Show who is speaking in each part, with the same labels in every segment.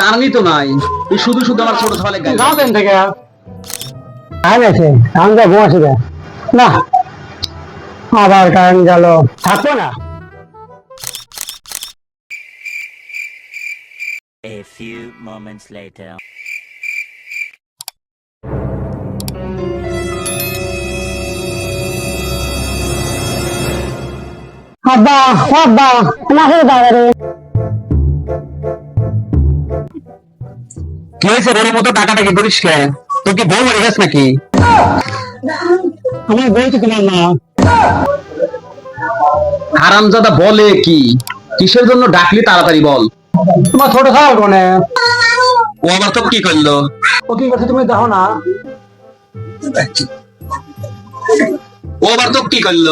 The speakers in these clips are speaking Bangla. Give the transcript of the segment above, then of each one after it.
Speaker 1: কারণই তো নাই। তুই শুধু শুধু আমার ছোট ছেলে গায়ে
Speaker 2: যাও দেন থেকে। আয় গেছে আমি তো ঘুমাচ্ছি রে। না। আবার কারেন্ট গেল। থাকো না।
Speaker 3: A few moments later.
Speaker 2: আব্বা আব্বা না হয়ে যাবে
Speaker 1: কি হয়েছে? রেলের মতো করিস কে? তোর কি বউ মরে গেছে নাকি?
Speaker 2: আমার বলছি তোমার
Speaker 1: হারামজাদা বলে কি? কিসের জন্য ডাকলি তাড়াতাড়ি বল।
Speaker 2: তোমার ছোট খাওয়ার কোনে
Speaker 1: ও আবার তো কি করল?
Speaker 2: ও কি করছে তুমি দেখো না।
Speaker 1: ও আবার তো কি করল?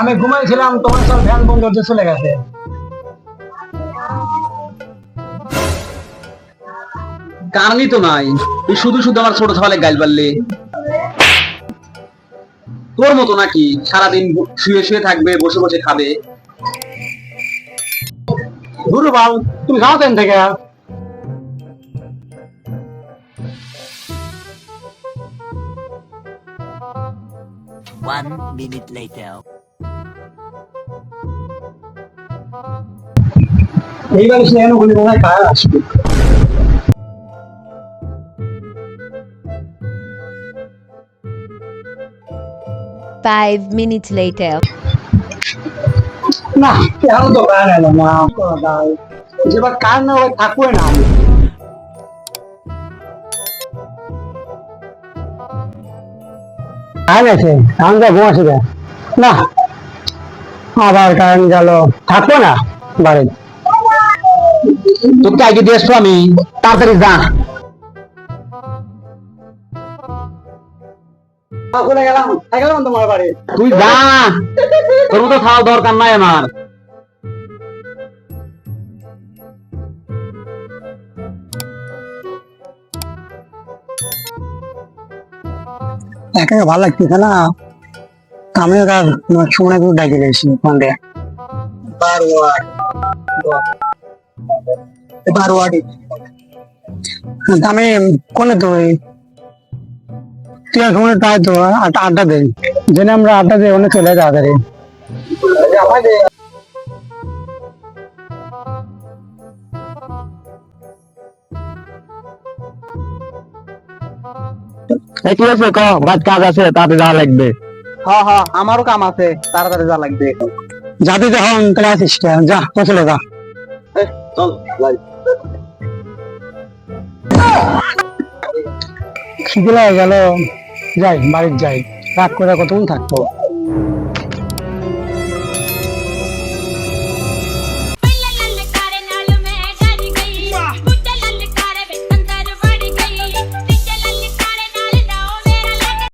Speaker 2: আমি ঘুমাইছিলাম তোমার সব ফ্যান বন্ধ চলে গেছে।
Speaker 1: কারণই তো নাই। তুই শুধু শুধু আমার ছোট ছেলে গাইল পারলি তোর মতো নাকি সারাদিন শুয়ে শুয়ে থাকবে বসে বসে খাবে।
Speaker 2: গুরু বাল তুমি যাও দেন থেকে?
Speaker 3: One minute later.
Speaker 2: এইবার সে এনে বলে মনে হয় কার আসবে?
Speaker 4: Five minutes later.
Speaker 2: না না না আছে না। আবার কারেন্ট গেল। থাকব না বাড়িতে।
Speaker 1: তোকে আগে দিয়ে আমি। তাড়াতাড়ি যা।
Speaker 2: গেলাম গেলাম তোমার বাড়ি।
Speaker 1: তুই যা তোর মতো খাওয়া দরকার নাই আমার।
Speaker 2: একা ভালো লাগতেছে না? আমি আর সময় করে ডাকে গেছি ফোন দিয়ে বারোয়ারি আমি কোনে তুই আর সময় তাই তো আড্ডা দেই জেনে আমরা আড্ডা দিই অনেক চলে তাড়াতাড়ি
Speaker 1: ঠিক আছে? ক বাদ কাজ আছে তাতে যাওয়া লাগবে।
Speaker 2: হ্যাঁ হ্যাঁ আমারও কাম আছে তাড়াতাড়ি যা লাগবে। যাতে যখন তাহলে আসিস কেন? যা চলে যা।
Speaker 1: চল।
Speaker 2: খিদে লাগে গেল। যাই বাড়ির যাই। রাগ করে কতক্ষণ থাকব